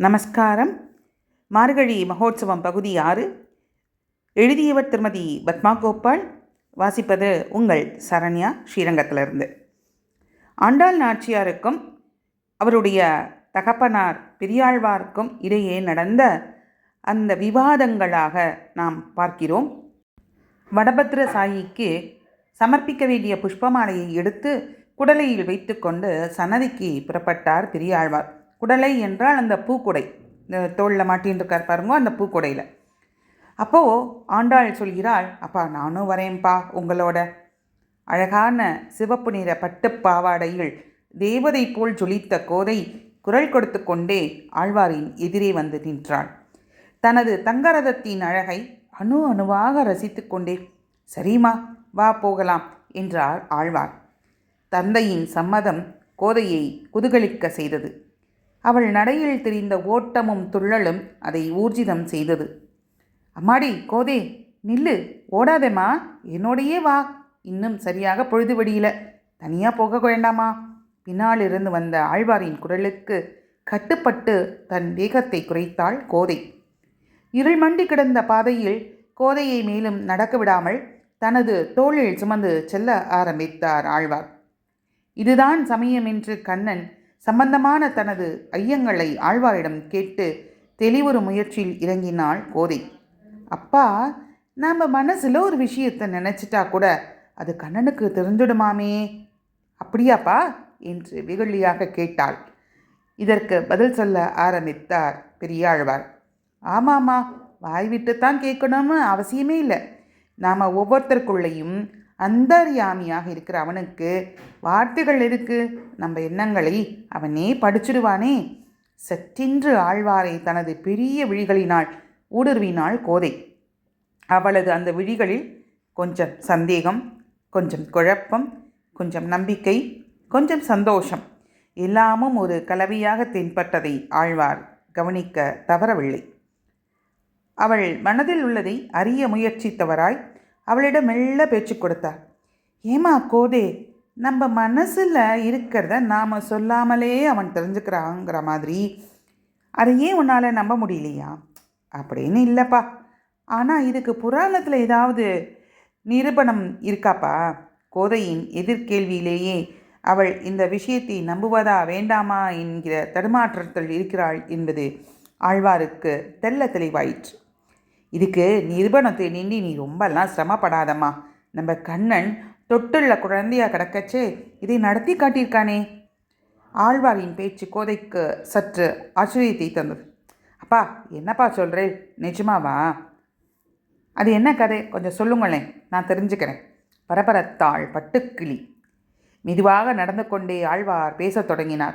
நமஸ்காரம். மார்கழி மகோத்சவம் பகுதி ஆறு. எழுதியவர் திருமதி பத்மா கோபால் வாசிப்பது உங்கள் சரண்யா ஸ்ரீரங்கத்திலிருந்து. ஆண்டாள் நாச்சியாருக்கும் அவருடைய தகப்பனார் பெரியாழ்வாருக்கும் இடையே நடந்த அந்த விவாதங்களாக நாம் பார்க்கிறோம். வடபத்ர சாயிக்கு சமர்ப்பிக்க வேண்டிய புஷ்பமாலையை எடுத்து குடலையில் வைத்துக்கொண்டு சன்னதிக்கு புறப்பட்டார் பெரியாழ்வார். குடலை என்றால் அந்த பூக்குடை. இந்த தோளில் மாட்டின்னு இருக்கார் பாருங்க அந்த பூக்குடையில். அப்போது ஆண்டாள் சொல்கிறாள் அப்பா நானும் வரேன்ப்பா உங்களோட அழகான சிவப்பு நிற பட்டுப் பாவாடையில் தேவதை போல் ஜொலித்த கோதை குரல் கொடுத்து கொண்டே ஆழ்வாரின் எதிரே வந்து நின்றாள். தனது தங்கரதத்தின் அழகை அணு அணுவாக ரசித்து கொண்டே சரிம்மா வா போகலாம் என்றார் ஆழ்வார். தந்தையின் சம்மதம் கோதையை குதுகலிக்க செய்தது. அவள் நடையில் தெரிந்த ஓட்டமும் துள்ளலும் அதை ஊர்ஜிதம் செய்தது. அம்மாடி கோதே நில்லு. ஓடாதேம்மா. என்னோடையே வா. இன்னும் சரியாக பொழுது வெடியில. தனியாக போக வேண்டாமா? பின்னால் இருந்து வந்த ஆழ்வாரின் குரலுக்கு கட்டுப்பட்டு தன் வேகத்தை குறைத்தாள் கோதை. இருள் மண்டி கிடந்த பாதையில் கோதையை மேலும் நடக்க விடாமல் தனது தோளில் சுமந்து செல்ல ஆரம்பித்தார் ஆழ்வார். இதுதான் சமயம் என்று கண்ணன் சம்பந்தமான தனது ஐயங்களை ஆழ்வாரிடம் கேட்டு தெளிவொரு முயற்சியில் இறங்கினாள் கோதை. அப்பா நாம் மனசில் ஒரு விஷயத்தை நினச்சிட்டா கூட அது கண்ணனுக்கு தெரிஞ்சிடுமாமே? அப்படியாப்பா? என்று வெகுளியாக கேட்டாள். இதற்கு பதில் சொல்ல ஆரம்பித்தார் பெரியாழ்வார். ஆமாம்மா வாய் விட்டுத்தான் கேட்கணும்னு அவசியமே இல்லை. நாம் ஒவ்வொருத்தருக்குள்ளேயும் அந்தர்யாமியாக இருக்கிற அவனுக்கு வார்த்தைகள் இருக்கு நம்ம எண்ணங்களை அவனே படிச்சிடுவானே. சற்றென்று ஆழ்வாரை தனது பெரிய விழிகளினால் ஊடுருவினாள் கோதை. அவளது அந்த விழிகளில் கொஞ்சம் சந்தேகம் கொஞ்சம் குழப்பம் கொஞ்சம் நம்பிக்கை கொஞ்சம் சந்தோஷம் எல்லாமும் ஒரு கலவையாக தென்பட்டதை ஆழ்வார் கவனிக்க தவறவில்லை. அவள் மனதில் உள்ளதை அறிய முயற்சித்தவராய் அவளிடம் மெல்ல பேச்சு கொடுத்தார். ஏமா கோதே நம்ம மனசில் இருக்கிறத நாம் சொல்லாமலே அவன் தெரிஞ்சுக்கிறாங்கிற மாதிரி. அதை ஏன் உன்னால் நம்ப முடியலையா? அப்படின்னு இல்லைப்பா. ஆனால் இதுக்கு புராணத்தில் ஏதாவது நிரூபணம் இருக்காப்பா? கோதையின் எதிர்கேள்வியிலேயே அவள் இந்த விஷயத்தை நம்புவதா வேண்டாமா என்கிற தடுமாற்றத்தில் இருக்கிறாள் என்பது ஆழ்வாருக்கு தெல்ல தெளிவாயிற்று. இதுக்கு நிரூபணத்தை நின்று நீ ரொம்பலாம் சிரமப்படாதம்மா. நம்ம கண்ணன் தொட்டுள்ள குழந்தையா கிடக்கச்சே இதை நடத்தி காட்டியிருக்கானே. ஆழ்வாரின் பேச்சு கோதைக்கு சற்று ஆச்சரியத்தை தந்தது. அப்பா என்னப்பா சொல்கிறேன் நிஜமாவா? அது என்ன கதை? கொஞ்சம் சொல்லுங்களேன். நான் தெரிஞ்சுக்கிறேன். பரபரத்தாள் பட்டுக்கிளி. மெதுவாக நடந்து கொண்டே ஆழ்வார் பேசத் தொடங்கினார்.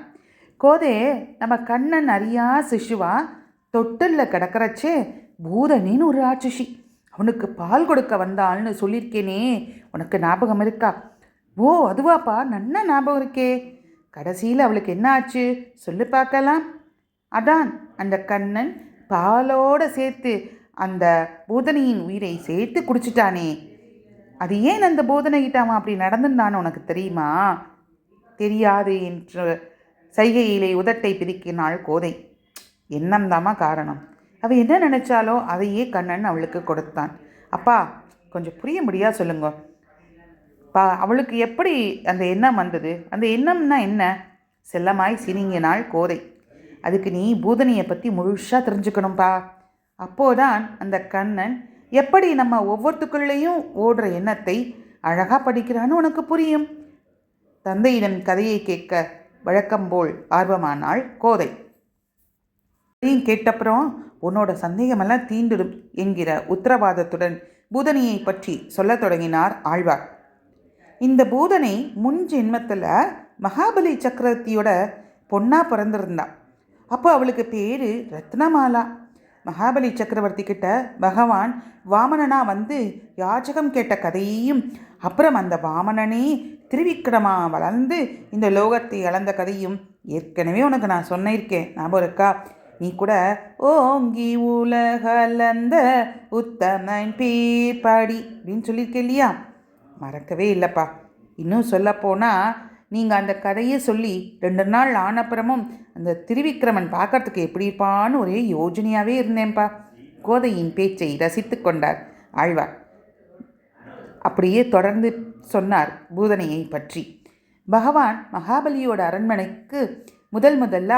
கோதே நம்ம கண்ணன் அறியா சிசுவா தொட்டிலில் கிடக்கிறச்சே பூதனின்னு ஒரு ராட்சசி அவனுக்கு பால் கொடுக்க வந்தாள்னு சொல்லியிருக்கேனே உனக்கு ஞாபகம் இருக்கா? ஓ அதுவாப்பா. நன்னா ஞாபகம் இருக்கே. கடைசியில் அவளுக்கு என்ன ஆச்சு? சொல்லு பார்க்கலாம். அதான் அந்த கண்ணன் பாலோடு சேர்த்து அந்த பூதனையின் உயிரை சேர்த்து குடிச்சிட்டானே. அது ஏன் அந்த போதனைகிட்ட அப்படி நடந்துட்டான்னு உனக்கு தெரியுமா? தெரியாது என்று சைகையிலே உதட்டை பிரிக்கினாள் கோதை. எண்ணம்தாம்மா காரணம். அவள் என்ன நினச்சாலோ அதையே கண்ணன் அவளுக்கு கொடுத்தான். அப்பா கொஞ்சம் புரிய முடியா சொல்லுங்க. பா அவளுக்கு எப்படி அந்த எண்ணம் வந்தது? அந்த எண்ணம்னா என்ன? செல்லமாய் சினிங்கினாள் கோதை. அதுக்கு நீ பூதனியை பற்றி முழுசாக தெரிஞ்சுக்கணும்ப்பா அப்போதான் அந்த கண்ணன் எப்படி நம்ம ஒவ்வொருத்துக்குள்ளேயும் ஓடுற எண்ணத்தை அழகாக படிக்கிறான்னு உனக்கு புரியும். தந்தையிடம் கதையை கேட்க வழக்கம்போல் ஆர்வமானாள் கோதை. அதையும் கேட்டப்புறம் உன்னோட சந்தேகமெல்லாம் தீண்டிடும் என்கிற உத்தரவாதத்துடன் பூதனையை பற்றி சொல்லத் தொடங்கினார் ஆழ்வார். இந்த பூதனை முன் ஜென்மத்தில் மகாபலி சக்கரவர்த்தியோட பொண்ணாக பிறந்திருந்தான் அப்போ அவளுக்கு பேர் ரத்னமாலா. மகாபலி சக்கரவர்த்தி கிட்ட பகவான் வாமனனா வந்து யாச்சகம் கேட்ட கதையையும் அப்புறம் அந்த வாமனனே திருவிக்கிரமா வளர்ந்து இந்த லோகத்தை அளந்த கதையும் ஏற்கனவே உனக்கு நான் சொன்னிருக்கேன். ஞாபகம் இருக்கா? நீ கூட ஓங்கி உலகலந்த உத்தமன் பேப்பாடி அப்படின்னு சொல்லியிருக்க இல்லையா? மறக்கவே இல்லைப்பா. இன்னும் சொல்லப்போனால் நீங்கள் அந்த கதையை சொல்லி ரெண்டு நாள் ஆனப்புறமும் அந்த திருவிக்கிரமன் பார்க்கறதுக்கு எப்படி இருப்பான்னு ஒரே யோஜனையாகவே இருந்தேன்ப்பா. கோதையின் பேச்சை ரசித்து கொண்டார் ஆழ்வார். அப்படியே தொடர்ந்து சொன்னார் பூதனையை பற்றி. பகவான் மகாபலியோட அரண்மனைக்கு முதல் முதல்ல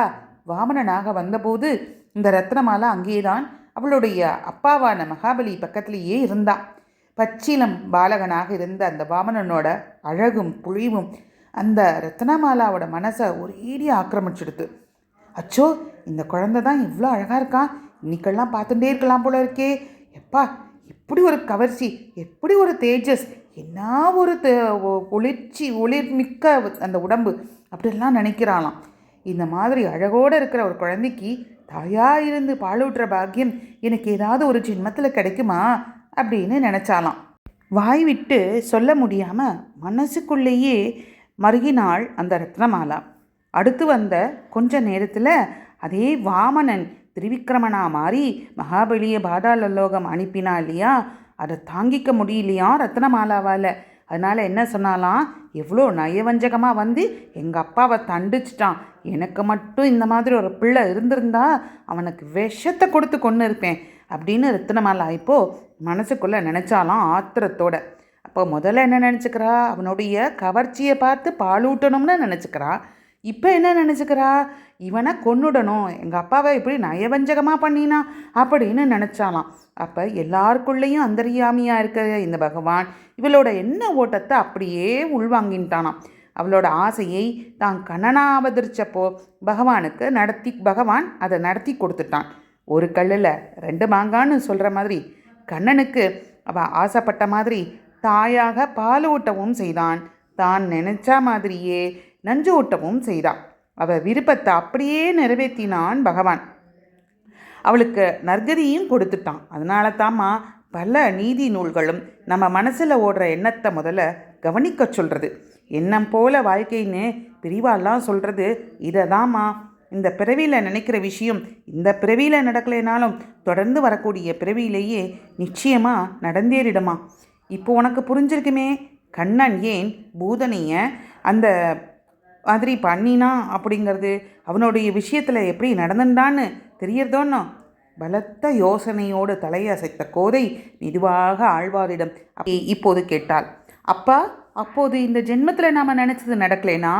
வாமனனாக வந்தபோது இந்த ரத்னமாலா அங்கேதான் அவளுடைய அப்பாவான மகாபலி பக்கத்திலேயே இருந்தான். பச்சிலம் பாலகனாக இருந்த அந்த வாமனனோட அழகும் புழிவும் அந்த ரத்னமாலாவோட மனசை ஒரேடி ஆக்கிரமிச்சிடுது அச்சோ இந்த குழந்தை தான் இவ்வளோ அழகாக இருக்கான் இன்னைக்கெல்லாம் பார்த்துட்டே இருக்கலாம் போல இருக்கே. எப்பா எப்படி ஒரு கவர்ச்சி எப்படி ஒரு தேஜஸ் என்ன ஒரு தே- ஒ- ஒளிர்ச்சி ஒளிர்மிக்க அந்த உடம்பு அப்படிலாம் நினைக்கிறாளாம். இந்த மாதிரி அழகோடு இருக்கிற ஒரு குழந்தைக்கு தாயாக இருந்து பாலூட்டுற பாக்கியம் எனக்கு ஏதாவது ஒரு ஜென்மத்தில் கிடைக்குமா அப்படின்னு நினச்சாலாம். வாய் விட்டு சொல்ல முடியாமல் மனசுக்குள்ளேயே மருகினாள் அந்த ரத்னமாலா. அடுத்து வந்த கொஞ்ச நேரத்தில் அதே வாமனன் திரிவிக்ரமனா மாறி மகாபலிய பாதாளலோகம் அனுப்பினா இல்லையா? அதை தாங்கிக்க முடியலையா ரத்னமாலாவால்? அதனால் என்ன சொன்னாலாம்? எவ்வளோ நயவஞ்சகமாக வந்து எங்கள் அப்பாவை தண்டிச்சிட்டான். எனக்கு மட்டும் இந்த மாதிரி ஒரு பிள்ளை இருந்திருந்தா அவனுக்கு விஷத்தை கொடுத்து கொண்டு இருப்பேன் அப்படின்னு ரத்னமாலா இப்போ மனசுக்குள்ளே நினச்சாலாம் ஆத்திரத்தோட. அப்போ முதல்ல என்ன நினச்சிக்கிறா? அவனுடைய கவர்ச்சியை பார்த்து பாலூட்டணும்னு நினச்சிக்கிறா. இப்போ என்ன நினச்சிக்கிறா? இவனை கொன்னுடணும். எங்கள் அப்பாவை இப்படி நயவஞ்சகமாக பண்ணினா அப்படின்னு நினச்சாலாம். அப்போ எல்லாருக்குள்ளேயும் அந்தரியாமியாக இருக்கிற இந்த பகவான் இவளோட என்ன ஓட்டத்தை அப்படியே உள்வாங்கின்ட்டானாம் அவளோட ஆசையை தான் கண்ணனா அவதரிச்சப்போ பகவானுக்கு நடத்தி பகவான் அதை நடத்தி கொடுத்துட்டான். ஒரு கல்லில் ரெண்டு மாங்கான்னு சொல்கிற மாதிரி கண்ணனுக்கு அவள் ஆசைப்பட்ட மாதிரி தாயாக பால் ஊட்டவும் செய்தான். தான் நினச்சா மாதிரியே நஞ்சு ஊட்டவும் செய்தான் அவள் விருப்பத்தை அப்படியே நிறைவேற்றினான் பகவான். அவளுக்கு நற்கதியும் கொடுத்துட்டான். அதனால தாம்மா பல நீதி நூல்களும் நம்ம மனசில் ஓடுற எண்ணத்தை முதல்ல கவனிக்க சொல்கிறது எண்ணம் போல வாழ்க்கைன்னு பிரிவாலாம் சொல்கிறது இதை தாம்மா இந்த பிறவியில் நினைக்கிற விஷயம் இந்த பிறவியில் நடக்கலைனாலும் தொடர்ந்து வரக்கூடிய பிறவியிலேயே நிச்சயமாக நடந்தேறிடுமா. இப்போ உனக்கு புரிஞ்சிருக்குமே கண்ணன் ஏன் பூதனைய அந்த மாதிரி பண்ணினா அப்படிங்கிறது அவனுடைய விஷயத்தில் எப்படி நடந்துட்டான்னு தெரியறதோன்னோ பலத்த யோசனையோடு தலையசைத்த கோதை மெதுவாக ஆழ்வாரிடம் அப்படி இப்போது கேட்டாள். அப்பா அப்போது இந்த ஜென்மத்தில் நாம் நினச்சது நடக்கலைனா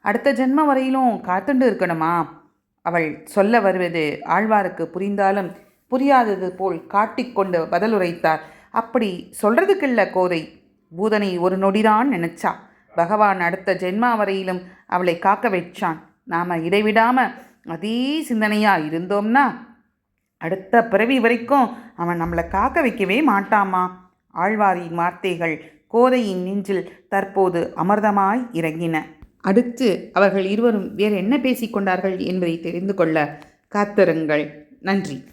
அடுத்த ஜென்மம் வரையிலும் காத்துண்டு இருக்கணுமா? அவள் சொல்ல வருவது ஆழ்வாருக்கு புரிந்தாலும் புரியாதது போல் காட்டிக்கொண்டு பதிலுரைத்தார். அப்படி சொல்கிறதுக்கில்ல கோதை பூதனை ஒரு நொடிதான் நினச்சா. பகவான் அடுத்த ஜென்மா வரையிலும் அவளை காக்க வச்சான். நாம் இடைவிடாமல் அதே சிந்தனையாக இருந்தோம்னா அடுத்த பிறவி வரைக்கும் அவன் நம்மளை காக்க வைக்கவே மாட்டாமா? ஆழ்வாரின் வார்த்தைகள் கோதையின் நெஞ்சில் தற்போது அமிர்தமாய் இறங்கின. அடுத்து அவர்கள் இருவரும் வேறு என்ன பேசிக்கொண்டார்கள் என்பதை தெரிந்து கொள்ள காத்திருங்கள். நன்றி.